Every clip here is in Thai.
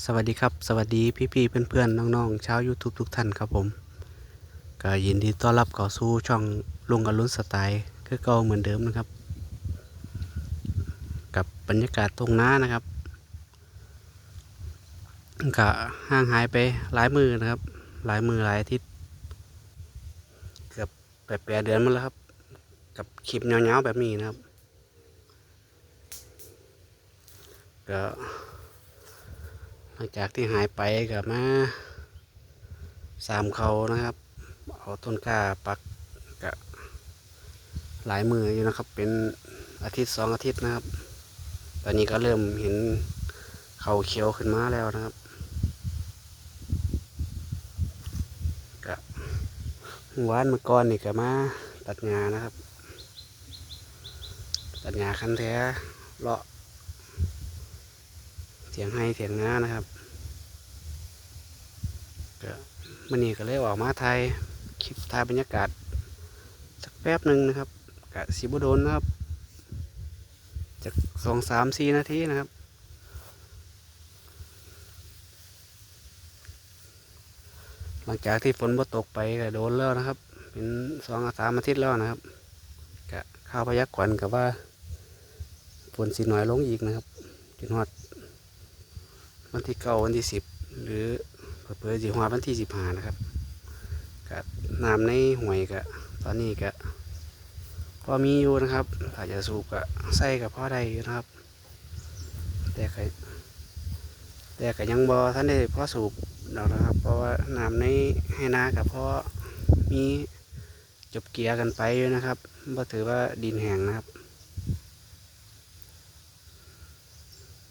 สวัสดีครับสวัสดีพี่ๆเพื่อนๆน้องๆชาว YouTube ทุกท่านครับผมก็ยินดีต้อนรับเข้าสู่ช่องลุงอรุณสไตล์คือเก่าเหมือนเดิมนะครับ กับบรรยากาศตรงหน้านะครับก็ห่างหายไปหลายมือนะครับ หลายมือหลายอาทิตย์เกือบแปดแปดเดือนมาแล้วครับ กับคลิปยาวๆแบบนี้นะครับก็ หลังจากที่หายไปกับมาสามเขานะครับ เอาต้นกล้าปักกะหลายมืออยู่นะครับ เป็นอาทิตย์สองอาทิตย์นะครับ ตอนนี้ก็เริ่มเห็นเขาเขียวขึ้นมาแล้วนะครับกะหวานเมื่อก่อนนี่ก็มาตัดงานะครับ ตัดงาคันแท้เลาะ เถียงให้เถียงนานะครับก็มันนี่ก็เลยออกมาไทยคลิปถ่ายบรรยากาศ สักแป๊บหนึ่งนะครับกะสิบโดนนะครับจากสองสามสี่นาทีนะครับหลังจากที่ฝนบ่ตกไปก็โดนแล้วนะครับ เป็นสองสามอาทิตย์แล้วนะครับกะข้าวพยักขวัญกับว่าฝนสีน้อยลงอีกนะครับจนฮอด วันที่เก้าวันที่สิบหรือเปิดจีฮวาวันที่สิบห้านะครับกับน้ำในห่วยกะตอนนี้กะพอมีอยู่นะครับถ้าจะสูบกะใส่กับพ่อได้อยู่นะครับ แต่ก็แต่ก็ยังบอท่านได้พ่อสูบดอกนะครับ เพราะว่าน้ำในให้นากับพ่อมีจบเกียร์กันไปอยู่นะครับบ่ถือว่าดินแห้งนะครับ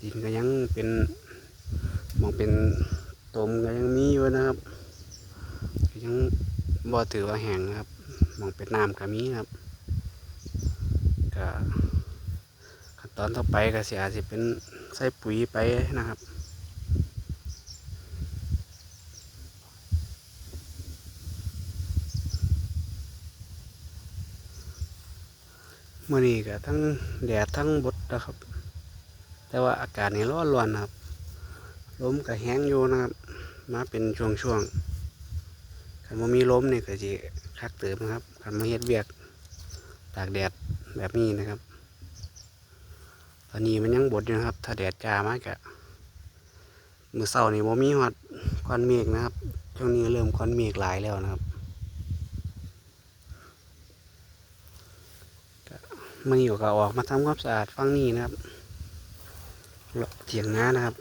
ดินก็ยังเป็น มองเป็นตมก็ยังมีอยู่นะครับยังบ่ถือว่าแห้งนะครับ มองเป็นน้ำก็มีนครับก็ขั้นตอนต่อไปก็สิอาจจะเป็นใส่ปุ๋ยไปนะครับเมื่อนี้ก็ทั้งแดดทั้งบดนะครับ แต่ว่าอากาศนี่ร้อนร้อนนะครับ ลมก็แห้งอยู่นะครับ มาเป็นช่วงๆคันว่ามีลมเนี่ยก็จะคักเติมนะครับคันมาเฮ็ดเวียกตากแดดแบบนี้นะครับ ตอนนี้มันยังบดอยู่นะครับ ถ้าแดดจ้ามากกะมือเศร้านี่บ่มีฮอดควันเมฆนะครับ ช่วงนี้เริ่มควันเมฆหลายแล้วนะครับมันอยู่ก็ออกมาทำความสะอาดฟังนี้นะครับเลาะเถียงนานะครับ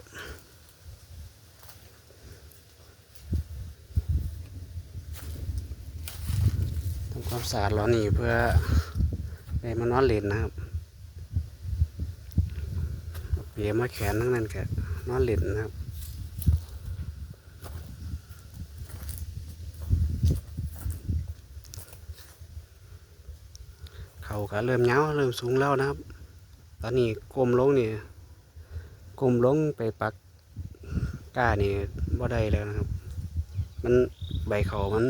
ทำความ สะอาดร้อนนี่เพื่อได้มานอนเล่นนะครับเปียมาแขนทั้งนั้นแกนอนเล่นนะครับเขาก็เริ่มเงาวเริ่มสูงแล้วนะครับ ตอนนี้ก้มลงนี่ก้มลงไปปักก้านี่บ่ได้แล้วนะครับ มันใบเขามัน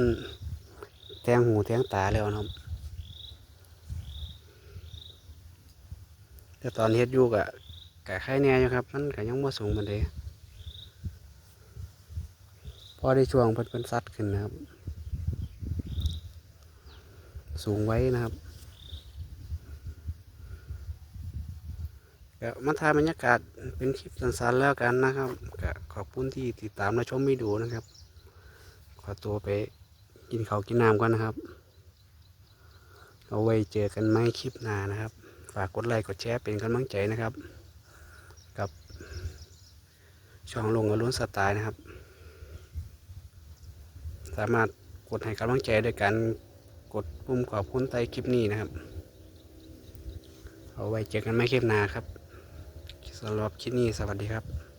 แทงหูแทงตาแล้วนะครับแต่ตอนเฮ็ดอยู่กะกะไข่แน่อยู่ครับ มันกะยังบ่สูงมันเดพอได้ช่วงเพิ่นเพิ่นซัดขึ้นนะครับ สูงไว้นะครับก็มาถ่ายบรรยากาศเป็นคลิปสั้นๆแล้วกันนะครับก็ขอบคุณที่ติดตามและชมวิดีโอนะครับ ขอตัวไป กินข้าวกินน้ำก่อนนะครับ เอาไว้เจอกันไม่คลิปหน้านะครับ ฝากกดไลค์กดแชร์เป็นกำลังใจนะครับ กับ ช่องลงอรุณสไตล์นะครับ สามารถกดให้กำลังใจด้วยการกดปุ่มขอบคุณใต้คลิปนี้นะครับ เอาไว้เจอกันไม่คลิปหน้าครับสำหรับคลิปนี้สวัสดีครับ